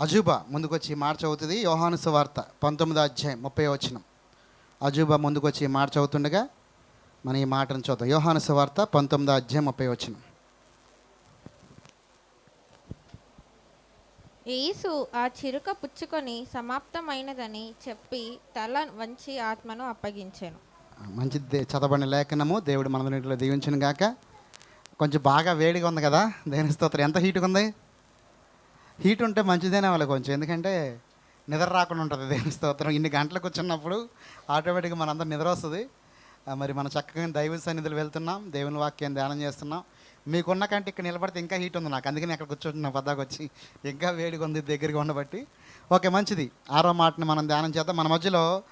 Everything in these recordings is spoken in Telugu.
అజూబా ముందుకొచ్చి మాట చదువుతుంది. యోహాను సువార్త పంతొమ్మిదో అధ్యాయం ముప్పై వచనం. అజూబా ముందుకొచ్చి మాట చదువుతుండగా మన ఈ మాటను చూద్దాం. యోహాను సువార్త పంతొమ్మిదో అధ్యాయం ముప్పై వచనం. యేసు ఆ చిరుక పుచ్చుకొని సమాప్తమైనదని చెప్పి తల వంచి ఆత్మను అప్పగించాను. మంచి చదవబడిన లేఖనము. దేవుడు మనలో దీవించిన గాక. కొంచెం బాగా వేడిగా ఉంది కదా. దేని స్తోత్రం ఎంత హీట్గా ఉంది? హీట్ ఉంటే మంచిదేనే వాళ్ళకి కొంచెం. ఎందుకంటే నిద్ర రాకుండా ఉంటుంది దేవుని స్తోత్రం. ఇన్ని గంటలకు వచ్చినప్పుడు ఆటోమేటిక్గా మనందరం నిద్ర వస్తుంది. మరి మనం చక్కగా దైవ సన్నిధులు వెళ్తున్నాం దేవుని వాక్యం ధ్యానం చేస్తున్నాం. మీకున్న కంటే ఇక్కడ నిలబడితే ఇంకా హీట్ ఉంది నాకు. అందుకని అక్కడ కూర్చుంటున్నా పద్దాకు వచ్చి. ఇంకా వేడిగా ఉంది దగ్గరగా ఉండబట్టి. ఓకే మంచిది. ఆరో మాటని మనం ధ్యానం చేద్దాం. మన మధ్యలో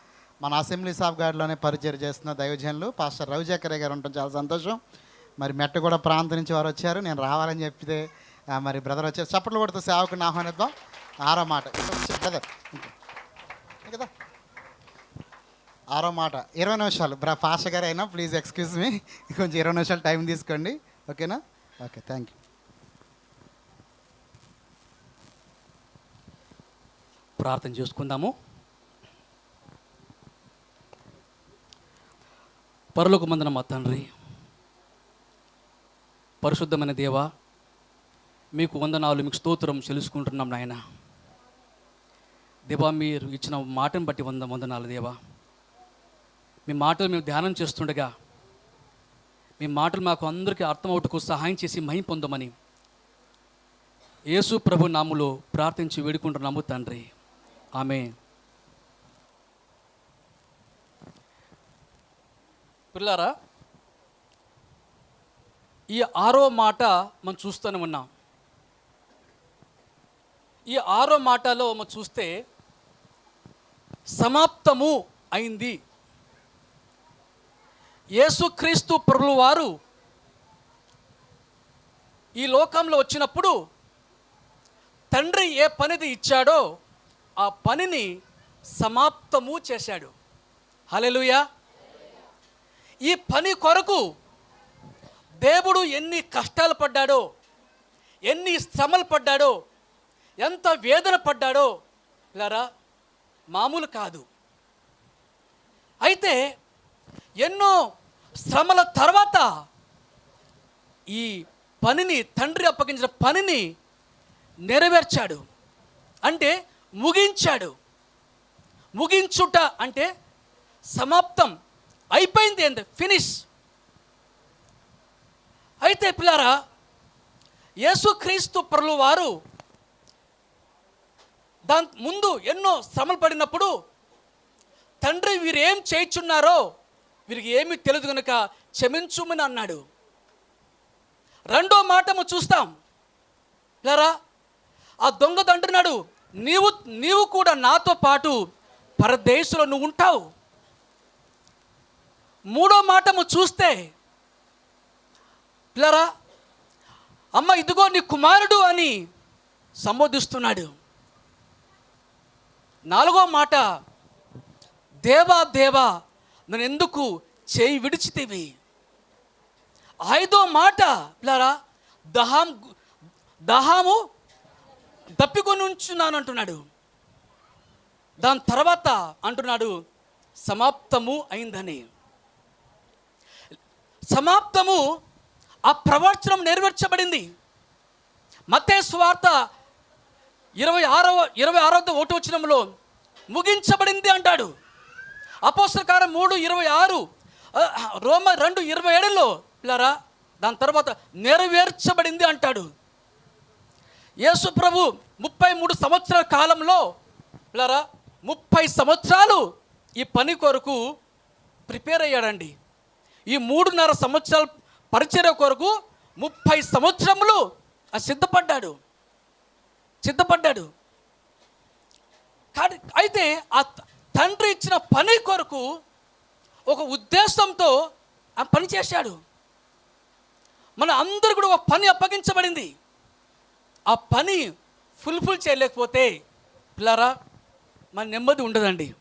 మన అసెంబ్లీ సాఫ్ గార్డ్లోనే పరిచయం చేస్తున్న దైవజనులు పాస్టర్ రవిచక్రే గారు ఉండటం చాలా సంతోషం. మరి మెట్టగూడ ప్రాంతం నుంచి వారు వచ్చారు. నేను రావాలని చెప్తే మరి బ్రదర్ వచ్చారు చప్పట్లు కొడుతూ సేవకుని ఆహ్వానిద్దాం. ఆరో మాట. బ్రదర్ కదా ఆరో మాట. ఇరవై నిమిషాలు. బ్రా ఫాస్ట్ గారు అయినా ప్లీజ్ ఎక్స్క్యూజ్ మీ కొంచెం ఇరవై నిమిషాలు టైం తీసుకోండి. ఓకేనా? ఓకే థ్యాంక్ యూ ప్రార్థన చేసుకుందాము. పరులకు మందన మా తండ్రి పరిశుద్ధమైన దేవా మీకు వందనాలు మీకు స్తోత్రం తెలుసుకుంటున్నాం నాయన. దేవా మీరు ఇచ్చిన మాటను బట్టి వంద వందనాలు దేవా. మీ మాటలు మేము ధ్యానం చేస్తుండగా మీ మాటలు మాకు అందరికీ అర్థమవుటకు సహాయం చేసి మహిం పొందమని యేసు ప్రభు నాములో ప్రార్థించి వేడుకుంటున్నాము తండ్రి. ఆమె పిల్లారా ఈ ఆరో మాట మనం చూస్తూనే ఉన్నాం. ఈ ఆరో మాటలో మనం చూస్తే సమాప్తము అయింది. యేసుక్రీస్తు ప్రభులు వారు ఈ లోకంలో వచ్చినప్పుడు తండ్రి ఏ పనిది ఇచ్చాడో ఆ పనిని సమాప్తము చేశాడు. హలెలుయా ఈ పని కొరకు దేవుడు ఎన్ని కష్టాలు పడ్డాడో ఎన్ని శ్రమలు పడ్డాడో ఎంత వేదన పడ్డాడో ఇలారా మామూలు కాదు. అయితే ఎన్నో శ్రమల తర్వాత ఈ పనిని తండ్రి అప్పగించిన పనిని నెరవేర్చాడు. అంటే ముగించాడు. ముగించుట అంటే సమాప్తం అయిపోయింది ఏంది ఫినిష్. అయితే పిల్లారా యేసుక్రీస్తు ప్రభులు వారు దాని ముందు ఎన్నో శ్రమలు పడినప్పుడు తండ్రి వీరు ఏం చేయుచున్నారో వీరికి ఏమీ తెలియదు కనుక క్షమించుమని అన్నాడు. రెండో మాటము చూస్తాం. లేరా ఆ దొంగ అంటున్నాడు నీవు నీవు కూడా నాతో పాటు పరదేశంలో నువ్వు ఉంటావు. మూడో మాటము చూస్తే పిల్లరా అమ్మ ఇదిగో నీ కుమారుడు అని సంబోధిస్తున్నాడు. నాలుగో మాట దేవా దేవా నన్ను ఎందుకు చేయి విడిచితివి? ఐదో మాట పిల్లరా దహాం దహాము దప్పికొని ఉంచున్నాను అంటున్నాడు దాని తర్వాత అంటున్నాడు సమాప్తము అయిందని. సమాప్తము ఆ ప్రవచనం నెరవేర్చబడింది. మతే స్వార్థ ఇరవై ఆరవ ఇరవై ఆరవ ఒకటి వచ్చినంలో ముగించబడింది అంటాడు. అపోస్తకారం మూడు ఇరవై ఆరు రోమ రెండు ఇరవై ఏడులో పిల్లరా దాని తర్వాత నెరవేర్చబడింది అంటాడు. యేసు ప్రభు ముప్పై మూడు సంవత్సరాల కాలంలో పిల్లరా ముప్పై సంవత్సరాలు ఈ పని కొరకు ప్రిపేర్ అయ్యాడండి. ఈ మూడున్నర సంవత్సరాల పరిచర్య కొరకు ముప్పై సంవత్సరములు సిద్ధపడ్డాడు. సిద్ధపడ్డాడు. కానీ అయితే ఆ తండ్రి ఇచ్చిన పని కొరకు ఒక ఉద్దేశంతో ఆ పని చేశాడు. మన అందరు కూడా ఒక పని అప్పగించబడింది. ఆ పని ఫుల్ఫిల్ చేయలేకపోతే పిల్లరా మన నెమ్మది ఉండదండి.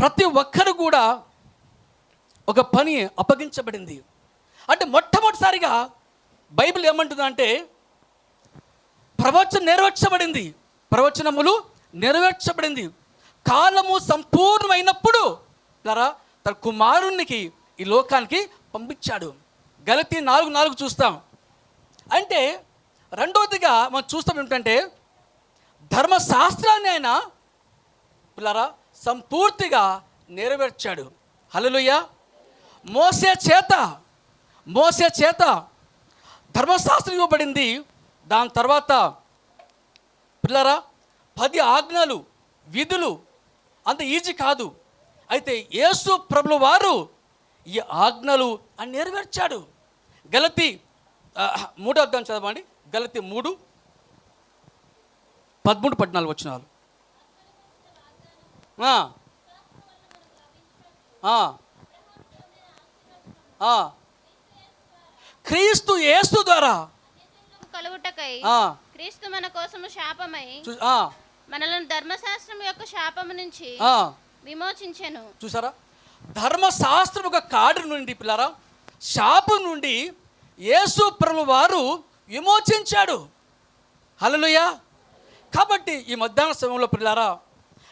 ప్రతి ఒక్కరు కూడా ఒక పని అప్పగించబడింది. అంటే మొట్టమొదటిసారిగా బైబిల్ ఏమంటుందంటే ప్రవచనం నెరవేర్చబడింది ప్రవచనములు నెరవేర్చబడింది. కాలము సంపూర్ణమైనప్పుడు ద్వారా తన కుమారునికి ఈ లోకానికి పంపించాడు. గలతి నాలుగు నాలుగు చూస్తాం. అంటే రెండవదిగా మనం చూస్తాం ఏమిటంటే ధర్మశాస్త్రాన్ని ఆయన పిల్లరా సంపూర్తిగా నెరవేర్చాడు. హల్లెలూయా. మోసే చేత మోసే చేత ధర్మశాస్త్రం ఇవ్వబడింది. దాని తర్వాత పిల్లరా పది ఆజ్ఞలు విధులు అంత ఈజీ కాదు అయితే యేసు ప్రభుల వారు ఈ ఆజ్ఞలు అని నెరవేర్చాడు గలతి మూడో అర్థం చదవండి గలతి మూడు పదమూడు పద్నాలుగు. ఆ. ఆ. క్రీస్తు యేసు ద్వారా కలుగుటకై క్రీస్తు మన కోసము శాపమై మనలను ధర్మశాస్త్రం యొక్క శాపము నుంచి ఆ. విమోచించెను. చూసారా? ధర్మశాస్త్రం ఒక కాడు నుండి పిల్లరా శాపం నుండి యేసు ప్రభుల వారు విమోచించాడు. హల్లెలూయా. కాబట్టి ఈ మధ్యాహ్న సమయంలో పిల్లారా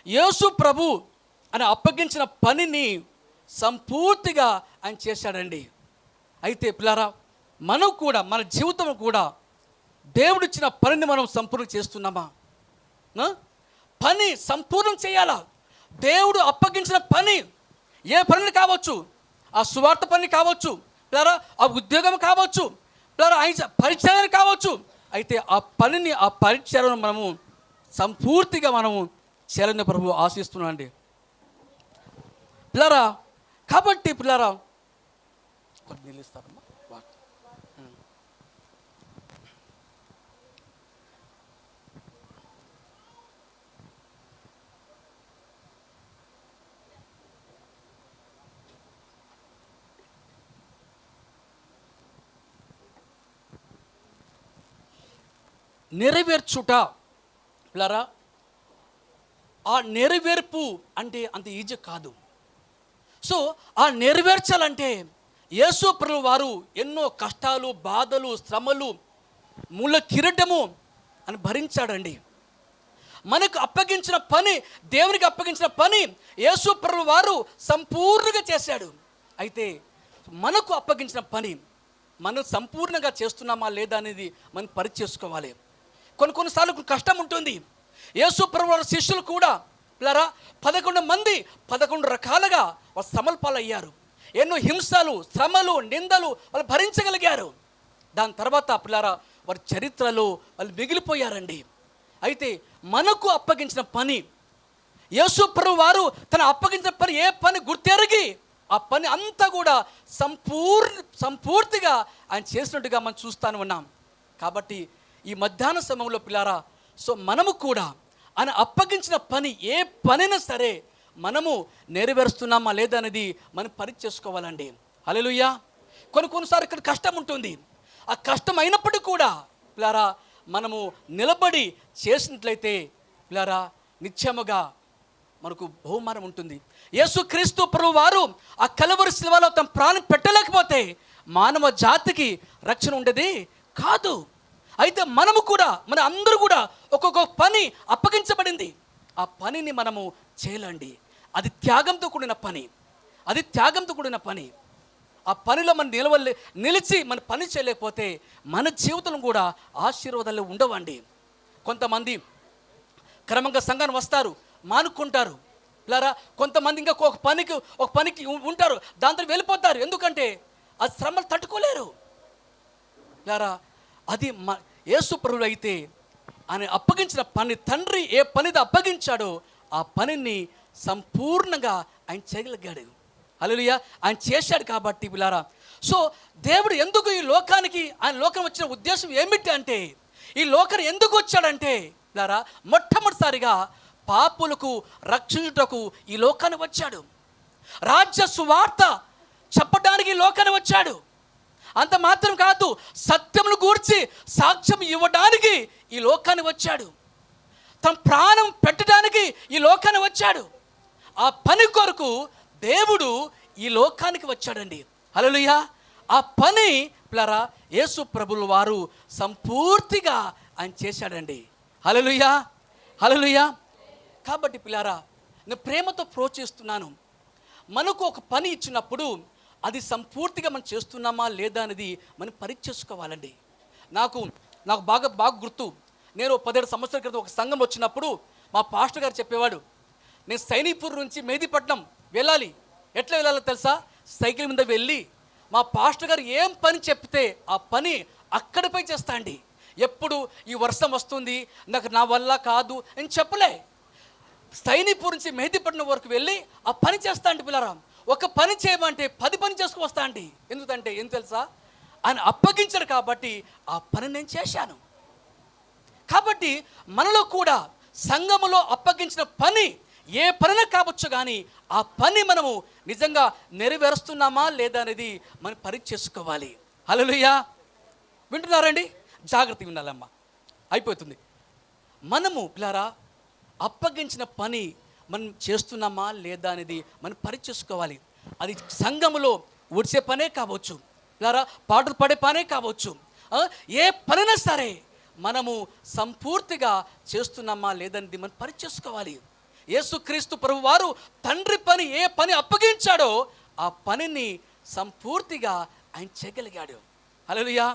యేసు ప్రభు అని అప్పగించిన పనిని సంపూర్తిగా ఆయన చేశాడండి. అయితే పిల్లారా మనం కూడా మన జీవితం కూడా దేవుడిచ్చిన పనిని మనం సంపూర్ణ చేస్తున్నామా? పని సంపూర్ణం చేయాలా? దేవుడు అప్పగించిన పని ఏ పనిని కావచ్చు? ఆ సువార్త పని కావచ్చు లేదా ఆ ఉద్యోగం కావచ్చు లేదా ఆయన పరిచయం కావచ్చు. అయితే ఆ పనిని ఆ పరిచయను మనము సంపూర్తిగా మనము చేయాలని ప్రభు ఆశిస్తున్నాండి పిల్లరా కాబట్టి పిల్లరా కొన్ని నెరవేర్చుట. లరా ఆ నెరవేర్పు అంటే అంత ఈజీ కాదు. సో ఆ నెరవేర్చాలంటే యేసు ప్రభు వారు ఎన్నో కష్టాలు బాధలు శ్రమలు ముళ్ళ కిరీటము అని భరించాడండి. మనకు అప్పగించిన పని దేవునికి అప్పగించిన పని యేసు ప్రభు వారు సంపూర్ణంగా చేశాడు. అయితే మనకు అప్పగించిన పని మనం సంపూర్ణంగా చేస్తున్నామా లేదా అనేది మనం పరిచేసుకోవాలి కొన్ని కొన్నిసార్లు కష్టం ఉంటుంది. యేసు ప్రభు వారి శిష్యులు కూడా పిల్లరా పదకొండు మంది పదకొండు రకాలుగా వారు సమల్పాలయ్యారు. ఎన్నో హింసలు శ్రమలు నిందలు వాళ్ళు భరించగలిగారు. దాని తర్వాత పిల్లారా వారి చరిత్రలో వాళ్ళు మిగిలిపోయారండి. అయితే మనకు అప్పగించిన పని యేసు ప్రభు వారు తన అప్పగించిన పని ఏ పని గుర్తెరిగి ఆ పని అంతా కూడా సంపూర్ సంపూర్తిగా ఆయన చేసినట్టుగా మనం చూస్తాను ఉన్నాం. కాబట్టి ఈ మధ్యాహ్న సమయంలో పిల్లారా సో మనము కూడా ఆయన అప్పగించిన పని ఏ పనైనా సరే మనము నెరవేరుస్తున్నామా లేదనేది మనం పని చేసుకోవాలండి. హల్లెలూయా. కొన్ని కొన్నిసార్లు ఇక్కడ కష్టం ఉంటుంది. ఆ కష్టం అయినప్పటికీ కూడా పిల్లారా మనము నిలబడి చేసినట్లయితే పిల్లారా నిత్యముగా మనకు బహుమానం ఉంటుంది. యేసుక్రీస్తు ప్రభు వారు ఆ కలవరి శిల్వలో తమ ప్రాణం పెట్టలేకపోతే మానవ జాతికి రక్షణ ఉండేది కాదు. అయితే మనము కూడా మన అందరూ కూడా ఒక్కొక్క పని అప్పగించబడింది. ఆ పనిని మనము చేయలండి. అది త్యాగంతో కూడిన పని. అది త్యాగంతో కూడిన పని. ఆ పనిలో మనం నిలవలే నిలిచి మన పని చేయలేకపోతే మన జీవితం కూడా ఆశీర్వాదాలు ఉండవండి. కొంతమంది క్రమంగా సంఘాన్ని వస్తారు మానుకుంటారు. లేరా కొంతమంది ఇంకా ఒక పనికి ఒక పనికి ఉంటారు. దాంతో వెళ్ళిపోతారు. ఎందుకంటే ఆ శ్రమలు తట్టుకోలేరు. ఇలారా అది మ యేసు ప్రభుడు అయితే ఆయన అప్పగించిన పని తండ్రి ఏ పనిది అప్పగించాడో ఆ పనిని సంపూర్ణంగా ఆయన చేయగలిగాడు. అలలుయ ఆయన చేశాడు కాబట్టి పిల్లారా. సో దేవుడు ఎందుకు ఈ లోకానికి ఆయన లోకం వచ్చిన ఉద్దేశం ఏమిటి అంటే ఈ లోకం ఎందుకు వచ్చాడంటే పిల్లారా మొట్టమొదటిసారిగా పాపులకు రక్షించుటకు ఈ లోకానికి వచ్చాడు. రాజ్య సువార్త చెప్పడానికి ఈ లోకానికి వచ్చాడు. అంత మాత్రం కాదు సత్యమును గూర్చి సాక్ష్యం ఇవ్వడానికి ఈ లోకానికి వచ్చాడు. తన ప్రాణం పెట్టడానికి ఈ లోకాన్ని వచ్చాడు. ఆ పని కొరకు దేవుడు ఈ లోకానికి వచ్చాడండి. హల్లెలూయా. ఆ పని ప్లరా యేసు ప్రభుల వారు సంపూర్తిగా ఆయన చేశాడండి. హల్లెలూయా. హల్లెలూయా. కాబట్టి పిల్లారా నేను ప్రేమతో ప్రోత్సహిస్తున్నాను. మనకు ఒక పని ఇచ్చినప్పుడు అది సంపూర్తిగా మనం చేస్తున్నామా లేదా అనేది మనం పరీక్ష చేసుకోవాలండి నాకు నాకు బాగా బాగా గుర్తు. నేను పదిహేడు సంవత్సరాల క్రితం ఒక సంఘం వచ్చినప్పుడు మా పాస్టర్ గారు చెప్పేవాడు నేను సైనిపూర్ నుంచి మెహదీపట్నం వెళ్ళాలి. ఎట్లా వెళ్ళాలో తెలుసా? సైకిల్ మీద వెళ్ళి మా పాస్టర్ గారు ఏం పని చెప్తే ఆ పని అక్కడిపై చేస్తా అండి. ఎప్పుడు ఈ వర్షం వస్తుంది నాకు నా వల్ల కాదు అని చెప్పలే. సైనిపూర్ నుంచి మెహదీపట్నం వరకు వెళ్ళి ఆ పని చేస్తా అండి పిల్లరా. ఒక పని చేయమంటే పది పని చేసుకు వస్తా అండి. ఎందుకంటే ఏం తెలుసా? ఆయన అప్పగించారు కాబట్టి ఆ పని నేను చేశాను. కాబట్టి మనలో కూడా సంఘములో అప్పగించిన పని ఏ పనిన కావచ్చు కానీ ఆ పని మనము నిజంగా నెరవేరుస్తున్నామా లేదా అనేది మనం పరీక్ష చేసుకోవాలి హలోయ్యా వింటున్నారండి? జాగ్రత్త వినాలమ్మా. అయిపోతుంది. మనము పిల్లారా అప్పగించిన పని మనం చేస్తున్నామా లేదా అనేది మనం పరిచేసుకోవాలి. చేసుకోవాలి అది సంఘములో ఉడిసే పనే కావచ్చు. లేదా పాటలు పడే పనే కావచ్చు. ఏ పనైనా సరే మనము సంపూర్తిగా చేస్తున్నామా లేదనేది మనం పరిచేసుకోవాలి. యేసుక్రీస్తు ప్రభు వారు తండ్రి పని ఏ పని అప్పగించాడో ఆ పనిని సంపూర్తిగా ఆయన చేయగలిగాడు. హల్లెలూయా.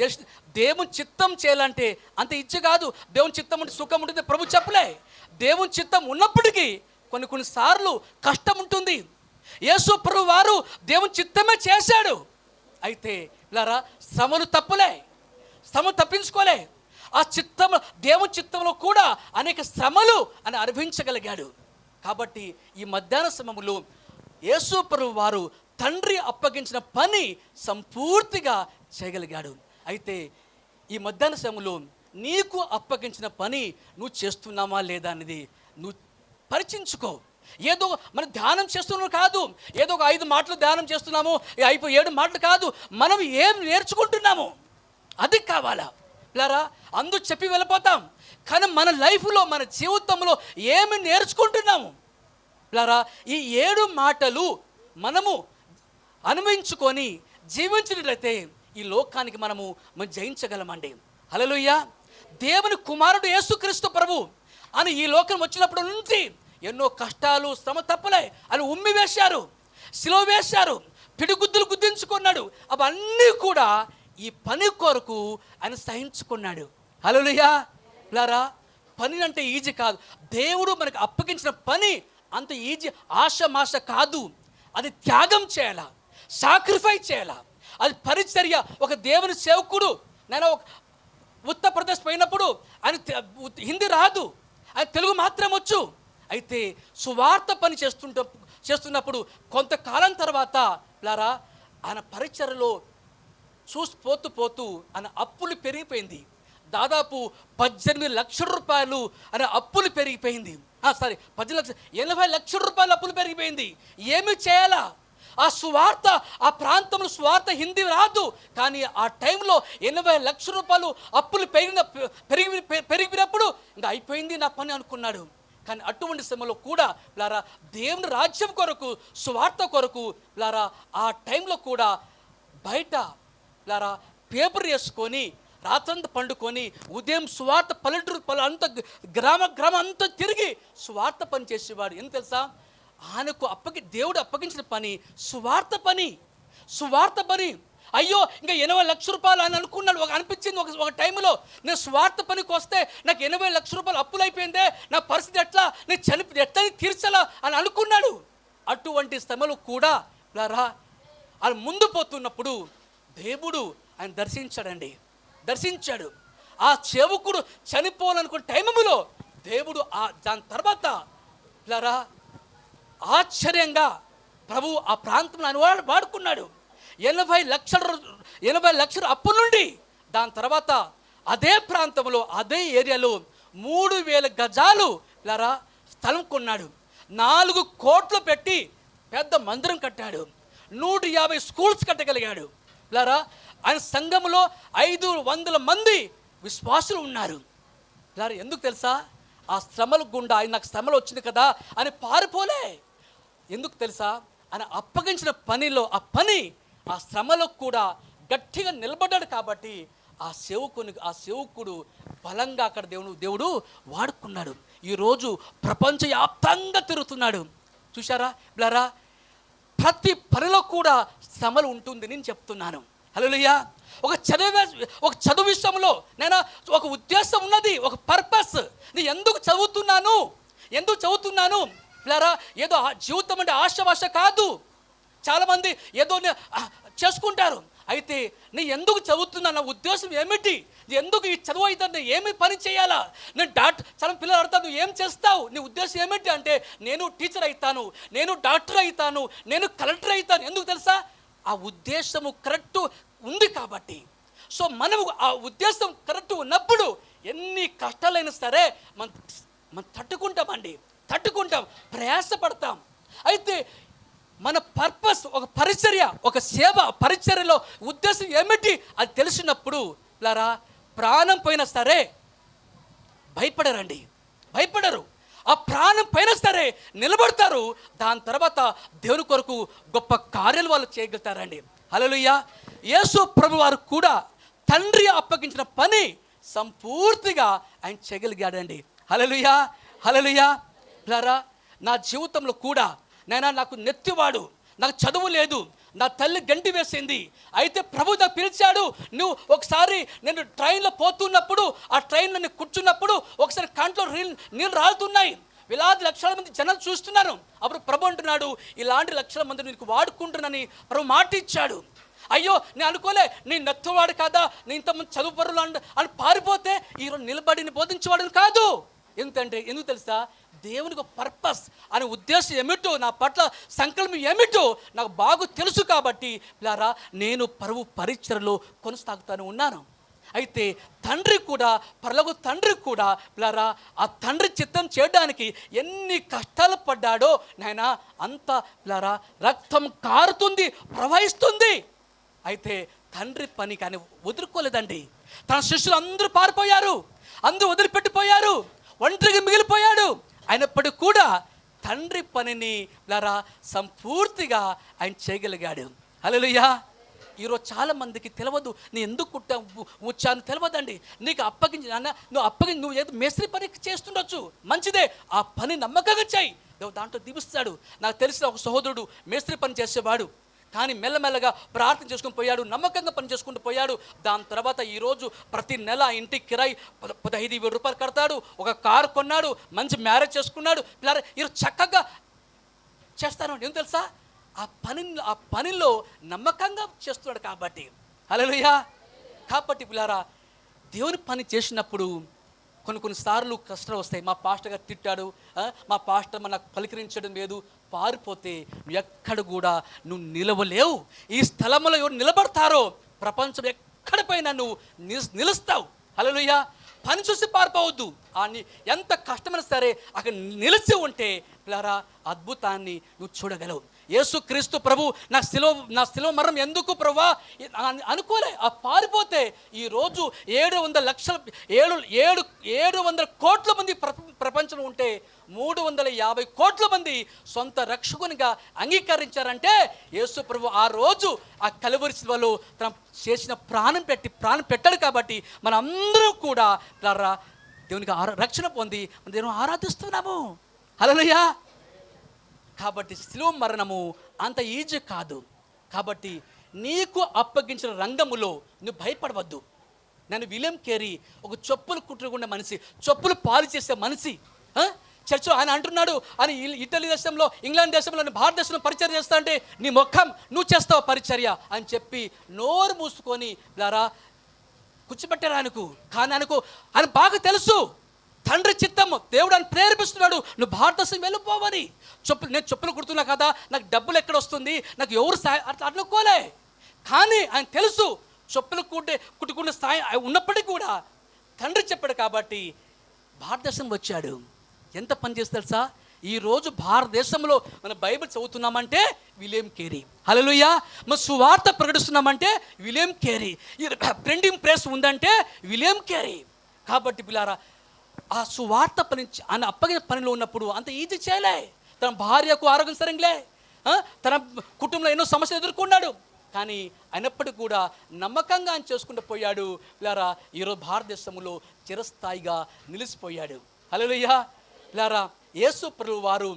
చేసి దేవుని చిత్తం చేయాలంటే అంత ఇచ్చి కాదు. దేవుని చిత్తం ఉంటే సుఖం ఉంటుంది. ప్రభు చెప్పలే. దేవుని చిత్తం ఉన్నప్పటికీ కొన్ని కొన్నిసార్లు కష్టం ఉంటుంది. యేసు ప్రభు వారు దేవుని చిత్తమే చేశాడు. అయితే ఇలారా శ్రమలు తప్పులే. శ్రమ తప్పించుకోలే. ఆ చిత్తం దేవుని చిత్తంలో కూడా అనేక శ్రమలు అని అనుభవించగలిగాడు. కాబట్టి ఈ మధ్యాహ్న సమయంలో యేసు ప్రభు వారు తండ్రి అప్పగించిన పని సంపూర్తిగా చేయగలిగాడు. అయితే ఈ మధ్యాహ్న సమయంలో నీకు అప్పగించిన పని నువ్వు చేస్తున్నామా లేదా అనేది నువ్వు పరిచించుకో. ఏదో మనం ధ్యానం చేస్తున్నాం కాదు. ఏదో ఒక ఐదు మాటలు ధ్యానం చేస్తున్నాము. అయిపో ఏడు మాటలు కాదు. మనం ఏం నేర్చుకుంటున్నాము? అది కావాలా? పిల్లరా అందు చెప్పి వెళ్ళిపోతాం. కానీ మన లైఫ్లో మన జీవితంలో ఏమి నేర్చుకుంటున్నాము? పిల్లరా ఈ ఏడు మాటలు మనము అనుభవించుకొని జీవించినట్లయితే ఈ లోకానికి మనము మనం జయించగలమండి. హలలుయ్య దేవుని కుమారుడు యేసుక్రీస్తు ప్రభు అని ఈ లోకం వచ్చినప్పుడు నుంచి ఎన్నో కష్టాలు శ్రమ తప్పలే అని ఉమ్మి వేశారు శిలో వేశారు పిడిగుద్దులు గుద్దించుకున్నాడు. అవన్నీ కూడా ఈ పని కొరకు ఆయన సహించుకున్నాడు. హలోలుయా లారా పని అంటే ఈజీ కాదు. దేవుడు మనకు అప్పగించిన పని అంత ఈజీ ఆశ ఆశమాష కాదు. అది త్యాగం చేయాలా? సాక్రిఫై చేయాలా? అది పరిచర్య. ఒక దేవుని సేవకుడు నేను ఒక ఉత్తరప్రదేశ్ పోయినప్పుడు ఆయన హిందీ రాదు. ఆయన తెలుగు మాత్రం వచ్చు. అయితే సువార్త పని చేస్తుంట చేస్తున్నప్పుడు కొంతకాలం తర్వాత లారా ఆయన పరిచర్లో చూసి పోతూ పోతూ ఆయన అప్పులు పెరిగిపోయింది. దాదాపు పద్దెనిమిది లక్షల రూపాయలు అనే అప్పులు పెరిగిపోయింది. సారీ పద్దెనిమిది లక్షలు ఎనభై లక్షల రూపాయల అప్పులు పెరిగిపోయింది. ఏమి చేయాలా? ఆ సువార్త ఆ ప్రాంతంలో సువార్త హిందీ రాదు. కానీ ఆ టైంలో ఎనభై లక్షల రూపాయలు అప్పులు పెరిగిన పెరిగి పెరిగినప్పుడు ఇంకా అయిపోయింది నా పని అనుకున్నాడు. కానీ అటువంటి సమయంలో కూడా లారా దేవుని రాజ్యం కొరకు సువార్త కొరకు లారా ఆ టైంలో కూడా బయట లారా పేపర్ వేసుకొని రాత్రంతా పండుకొని ఉదయం స్వార్థ పల్లెటూరు పల్లె అంత గ్రామ గ్రామం అంతా తిరిగి స్వార్థ పని చేసేవాడు ఏం తెలుసా? ఆయనకు అప్పగి దేవుడు అప్పగించిన పని సువార్త పని. సువార్త పని. అయ్యో ఇంకా ఎనభై లక్ష రూపాయలు అని అనుకున్నాడు. ఒక అనిపించింది ఒక ఒక టైంలో నేను స్వార్థ పనికి వస్తే నాకు ఎనభై లక్ష రూపాయలు అప్పులు అయిపోయిందే నా పరిస్థితి ఎట్లా నేను చనిపి ఎట్లా తీర్చలా అని అనుకున్నాడు. అటువంటి శ్రమలు కూడా రా ఆయన ముందు పోతున్నప్పుడు దేవుడు ఆయన దర్శించాడండి. దర్శించాడు. ఆ సేవకుడు చనిపోవాలనుకున్న టైములో దేవుడు ఆ దాని తర్వాత ఇలారా ఆశ్చర్యంగా ప్రభు ఆ ప్రాంతంలో ఆయన వాడు వాడుకున్నాడు. ఎనభై లక్షల ఎనభై లక్షల అప్పు నుండి దాని తర్వాత అదే ప్రాంతంలో అదే ఏరియాలో మూడు వేల గజాలు ఇలారా స్థలం కొన్నాడు. నాలుగు కోట్లు పెట్టి పెద్ద మందిరం కట్టాడు. నూట యాభై స్కూల్స్ కట్టగలిగాడు. ఇలారా ఆయన సంఘములో ఐదు వందల మంది విశ్వాసులు ఉన్నారు. ఇలా ఎందుకు తెలుసా? ఆ శ్రమలు గుండా ఆయన నాకు శ్రమలు వచ్చింది కదా అని పారిపోలే. ఎందుకు తెలుసా? ఆయన అప్పగించిన పనిలో ఆ పని ఆ శ్రమలో కూడా గట్టిగా నిలబడ్డాడు కాబట్టి ఆ సేవకుని ఆ సేవకుడు బలంగా అక్కడ దేవుడు దేవుడు వాడుకున్నాడు. ఈరోజు ప్రపంచవ్యాప్తంగా తిరుగుతున్నాడు. చూసారా బ్లరా? ప్రతి పనిలో కూడా శ్రమలు ఉంటుంది నేను చెప్తున్నాను. హలోయ్యా ఒక చదివే ఒక చదువు విషయంలో నేను ఒక ఉద్దేశం ఉన్నది ఒక పర్పస్ నేను ఎందుకు చదువుతున్నాను? ఎందుకు చదువుతున్నాను? పిల్లరా ఏదో జీవితం అంటే ఆశ కాదు. చాలామంది ఏదో చేసుకుంటారు. అయితే నీ ఎందుకు చదువుతున్నా నా ఉద్దేశం ఏమిటి? ఎందుకు ఈ చదువు అయితే నేను ఏమి పని చేయాలా? నేను డాక్టర్ చాలా పిల్లలు అడతాను నువ్వు ఏం చేస్తావు? నీ ఉద్దేశం ఏమిటి? అంటే నేను టీచర్ అవుతాను నేను డాక్టర్ అవుతాను నేను కలెక్టర్ అవుతాను ఎందుకు తెలుసా? ఆ ఉద్దేశము కరెక్ట్ ఉంది కాబట్టి. సో మనము ఆ ఉద్దేశం కరెక్ట్ ఉన్నప్పుడు ఎన్ని కష్టాలైనా సరే మనం మనం తట్టుకుంటామండి. తట్టుకుంటాం ప్రయాసపడతాం. అయితే మన పర్పస్ ఒక పరిచర్య ఒక సేవ పరిచర్యలో ఉద్దేశం ఏమిటి అది తెలిసినప్పుడు లారా ప్రాణం పోయినా సరే భయపడరండి. భయపడరు. ఆ ప్రాణం పైన సరే నిలబడతారు. దాని తర్వాత దేవుని కొరకు గొప్ప కార్యాలు వాళ్ళు చేయగలుగుతారండి. హల్లెలూయా. యేసు ప్రభు వారు కూడా తండ్రి అప్పగించిన పని సంపూర్తిగా ఆయన చేయగలిగాడండి. హలలుయా హలలుయా లారా నా జీవితంలో కూడా నైనా నాకు నెత్తివాడు నాకు చదువు లేదు నా తల్లి గంటి వేసింది. అయితే ప్రభు నాకు పిలిచాడు నువ్వు ఒకసారి నేను ట్రైన్లో పోతున్నప్పుడు ఆ ట్రైన్లో నేను కూర్చున్నప్పుడు ఒకసారి కంట్లో నీళ్ళు నీళ్ళు రాలుతున్నాయి. వేలాది లక్షల మంది జనాలు చూస్తున్నారు. అప్పుడు ప్రభు అంటున్నాడు ఇలాంటి లక్షల మంది నీకు వాడుకుంటున్నానని ప్రభు మాట ఇచ్చాడు అయ్యో నేను అనుకోలే నీ నత్తువాడు కాదా నీ ఇంతమంది చదువుపరులు అండ్ అని పారిపోతే ఈరోజు నిలబడిని బోధించేవాడిని కాదు. ఎందుకంటే ఎందుకు తెలుసా? దేవునికి పర్పస్ అనే ఉద్దేశం ఏమిటో నా పట్ల సంకల్పం ఏమిటో నాకు బాగా తెలుసు కాబట్టి పిల్లారా నేను పరువు పరిచయలో కొనసాగుతాను ఉన్నాను. అయితే తండ్రి కూడా పరలోక తండ్రి కూడా పిల్లారా ఆ తండ్రి చిత్తం చేయడానికి ఎన్ని కష్టాలు పడ్డాడో నాయన అంత పిల్లారా రక్తం కారుతుంది ప్రవహిస్తుంది. అయితే తండ్రి పని కానీ వదులుకోలేదండి. తన శిష్యులు అందరూ పారిపోయారు. అందరూ వదిలిపెట్టిపోయారు. ఒంటరిగా మిగిలిపోయాడు. అయినప్పటికీ కూడా తండ్రి పనిని లారా సంపూర్తిగా ఆయన చేయగలిగాడు. హల్లెలూయా. ఈరోజు చాలా మందికి తెలియదు నీ ఎందుకు కుట్టా వచ్చాను. తెలియదండి నీకు అప్పగించి నాన్న నువ్వు అప్పగించి నువ్వు ఏదో మేస్త్రి పని చేస్తుండొచ్చు. మంచిదే. ఆ పని నమ్మకంగా చేయి. దాంట్లో దీపిస్తాడు నాకు తెలిసిన ఒక సహోదరుడు మేస్త్రి పని చేసేవాడు. కానీ మెల్లమెల్లగా ప్రార్థన చేసుకుని పోయాడు నమ్మకంగా పని చేసుకుంటూ పోయాడు. దాని తర్వాత ఈరోజు ప్రతి నెల ఇంటి కిరాయి పద పదహైదు వేల రూపాయలు కడతాడు ఒక కారు కొన్నాడు మంచి మ్యారేజ్ చేసుకున్నాడు. పిల్లలు ఈరోజు చక్కగా చేస్తాను. ఏం తెలుసా? ఆ పని ఆ పనిలో నమ్మకంగా చేస్తున్నాడు కాబట్టి. అలలుయా కాబట్టి పిల్లారా దేవుని పని చేసినప్పుడు కొన్ని కొన్నిసార్లు కష్టాలు వస్తాయి. మా పాస్టర్ గారు తిట్టాడు మా పాస్టర్ మన పలికరించడం లేదు. పారిపోతే ఎక్కడ కూడా నువ్వు నిలవలేవు. ఈ స్థలంలో ఎవరు నిలబడతారో ప్రపంచం ఎక్కడిపైనా నువ్వు ని నిలుస్తావు. హలోయ పని చూసి పారిపోవద్దు. అని ఎంత కష్టమైనా సరే అక్కడ నిలిచి ఉంటే పిల్లరా అద్భుతాన్ని నువ్వు చూడగలవు. యేసు క్రీస్తు ప్రభు నా స్థిలో నా స్థిలో మరణం ఎందుకు ప్రభా? అని అనుకోలే. ఆ పారిపోతే ఈరోజు ఏడు వందల లక్షల ఏడు ఏడు ఏడు వందల కోట్ల మంది ప్ర- ఉంటే మూడు వందల యాభై కోట్ల మంది సొంత రక్షకునిగా అంగీకరించారంటే యేసు ప్రభు ఆ రోజు ఆ కలువరి శిలువలో తన చేసిన ప్రాణం పెట్టి ప్రాణం పెట్టాడు కాబట్టి మన అందరూ కూడా దేవునికి ఆరా- రక్షణ పొంది మన దేవుని ఆరాధిస్తున్నాము. హల్లెలూయా! కాబట్టి శిలువ మరణము అంత ఈజీ కాదు. కాబట్టి నీకు అప్పగించిన రంగములో నువ్వు భయపడవద్దు. నన్ను విలియం కేరీ ఒక చెప్పులు కుట్టుకునే మనిషి చెప్పులు పాలు చేసే మనిషి చర్చ ఆయన అంటున్నాడు అని ఇటలీ దేశంలో ఇంగ్లాండ్ దేశంలో భారతదేశంలో పరిచర్య చేస్తా అంటే నీ ముఖం నువ్వు చేస్తావు పరిచర్య అని చెప్పి నోరు మూసుకొని లారా కూర్చోబెట్టారు ఆయనకు కానీ ఆయనకు ఆయన బాగా తెలుసు. తండ్రి చిత్తము. దేవుడు అని ప్రేరేపిస్తున్నాడు. నువ్వు భారతదేశం వెళ్ళిపోవని. చెప్పులు నేను చెప్పులు కుడుతున్నా కదా నాకు డబ్బులు ఎక్కడ వస్తుంది? నాకు ఎవరు సాయం అట్లా అనుకోలే. కానీ ఆయన తెలుసు చెప్పులు కుట్టే కుట్టుకునే స్థాయి ఆయన ఉన్నప్పటికీ కూడా తండ్రి చెప్పాడు కాబట్టి భారతదేశం వచ్చాడు. ఎంత పని చేస్తారు తెలుసా? ఈరోజు భారతదేశంలో మన బైబిల్ చదువుతున్నామంటే విలియం కేరీ. హల్లెలూయా. మన సువార్త ప్రకటిస్తున్నామంటే విలియం కేరీ. ప్రింటింగ్ ప్రెస్ ఉందంటే విలియం కేరీ. కాబట్టి పిల్లారా ఆ సువార్త పని ఆయన అప్పగిన పనిలో ఉన్నప్పుడు అంత ఈజీ చేయలే. తన భార్యకు ఆరోగ్యం సరిగ్లే తన కుటుంబంలో ఎన్నో సమస్యలు ఎదుర్కొన్నాడు. కానీ అయినప్పటికీ కూడా నమ్మకంగా ఆయన చేసుకుంటూ పోయాడు. లారా ఈరోజు భారతదేశంలో చిరస్థాయిగా నిలిచిపోయాడు. హలోయ్యా లారా యేసు ప్రభు వారు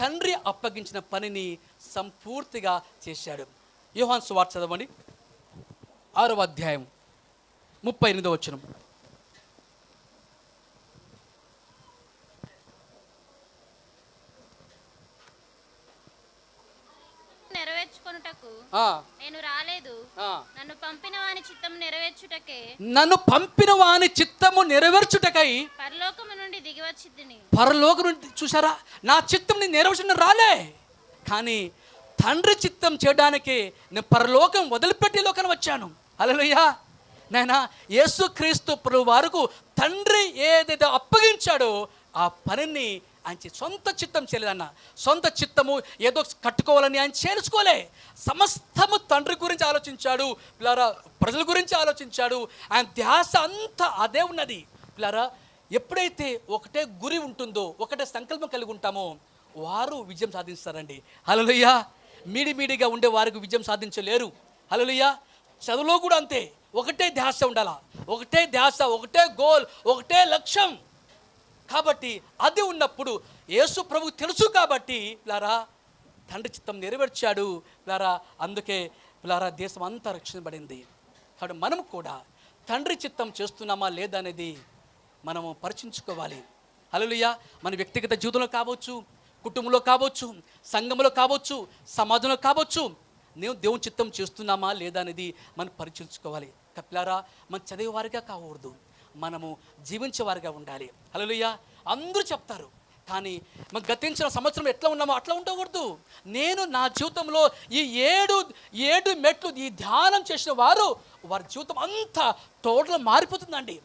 తండ్రి అప్పగించిన పనిని సంపూర్తిగా చేశాడు. యోహాన్ సువార్త చదవండి. ఆరవ అధ్యాయం ముప్పై ఎనిమిదో వచ్చినాం నేను రాలేదు. నన్ను పంపిన వాని చిత్తం నెరవేర్చుటకే. నన్ను పంపిన వాని చిత్తము నెరవేర్చుటకై పరలోకము నుండి తిని పరలోకం నుండి చూసారా నా చిత్తం నేను నెరవేర్చిన రాలే. కానీ తండ్రి చిత్తం చేయడానికి నేను పరలోకం వదిలిపెట్టి లోకం వచ్చాను. అలలుయ్యా నాయనా యేసుక్రీస్తు ప్రభు వారికి తండ్రి ఏదైతే అప్పగించాడో ఆ పనిని ఆయన సొంత చిత్తం చేయలేదన్న. సొంత చిత్తము ఏదో కట్టుకోవాలని ఆయన చేర్చుకోలే. సమస్తము తండ్రి గురించి ఆలోచించాడు పిల్లారా ప్రజల గురించి ఆలోచించాడు. ఆయన ధ్యాస అంతా అదే ఉన్నది. పిల్లారా ఎప్పుడైతే ఒకటే గురి ఉంటుందో ఒకటే సంకల్పం కలిగి ఉంటామో వారు విజయం సాధిస్తారండి. హలలుయ్యా మీడి మీడిగా ఉండే వారికి విజయం సాధించలేరు. హలలుయ్యా చదువులో కూడా అంతే. ఒకటే ధ్యాస ఉండాలా. ఒకటే ధ్యాస ఒకటే గోల్ ఒకటే లక్ష్యం. కాబట్టి అది ఉన్నప్పుడు యేసు ప్రభు తెలుసు కాబట్టి లారా తండ్రి చిత్తం నెరవేర్చాడు లారా అందుకే లారా దేశం అంతా రక్షించబడింది. కాబట్టి మనం కూడా తండ్రి చిత్తం చేస్తున్నామా లేదా అనేది మనము పరీక్షించుకోవాలి హల్లెలూయా. మన వ్యక్తిగత జీవితంలో కావచ్చు కుటుంబంలో కావచ్చు సంఘంలో కావచ్చు సమాజంలో కావచ్చు నేను దేవుని చిత్తం చేస్తున్నామా లేదా అనేది మనం పరీక్షించుకోవాలి కపిలారా మనం చదివేవారిగా కాకూడదు. మనము జీవించేవారిగా ఉండాలి. హలోయ అందరూ చెప్తారు కానీ మనం గతించిన సంవత్సరం ఎట్లా ఉన్నామో అట్లా ఉండకూడదు. నేను నా జీవితంలో ఈ ఏడు ఏడు మెట్లు ఈ ధ్యానం చేసిన వారు వారి జీవితం అంతా టోటల్ మారిపోతుందండి.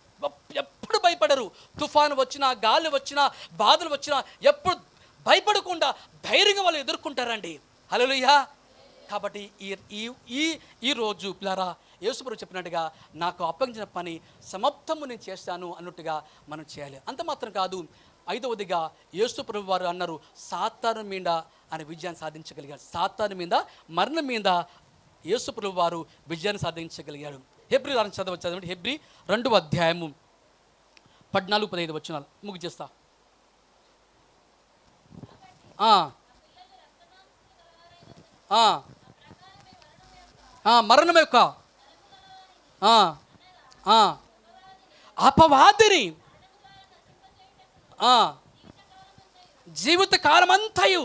ఎప్పుడు భయపడరు. తుఫాను వచ్చినా గాలి వచ్చినా బాధలు వచ్చినా ఎప్పుడు భయపడకుండా ధైర్యంగా వాళ్ళు ఎదుర్కొంటారండి. హలోయ్యా కాబట్టి ఈ ఈ ఈ ఈ రోజు పిల్లరా యేసుప్రభు చెప్పినట్టుగా నాకు అప్పగించిన పని సమాప్తము నేను చేస్తాను అన్నట్టుగా మనం చేయాలి. అంత మాత్రం కాదు ఐదవదిగా యేసుప్రభు వారు అన్నారు సాతాను మీద అనే విజయాన్ని సాధించగలిగాడు. సాతాను మీద మరణం మీద యేసుప్రభు వారు విజయాన్ని సాధించగలిగాడు. హెబ్రి రాని చదవ చదవండి. హెబ్రి రెండు అధ్యాయము పద్నాలుగు పదహైదు వచ్చినాలు ముగ్గు చేస్తా ఆ, మరణం యొక్క ఆ, అపవాదిని ఆ, జీవిత కాలమంతయు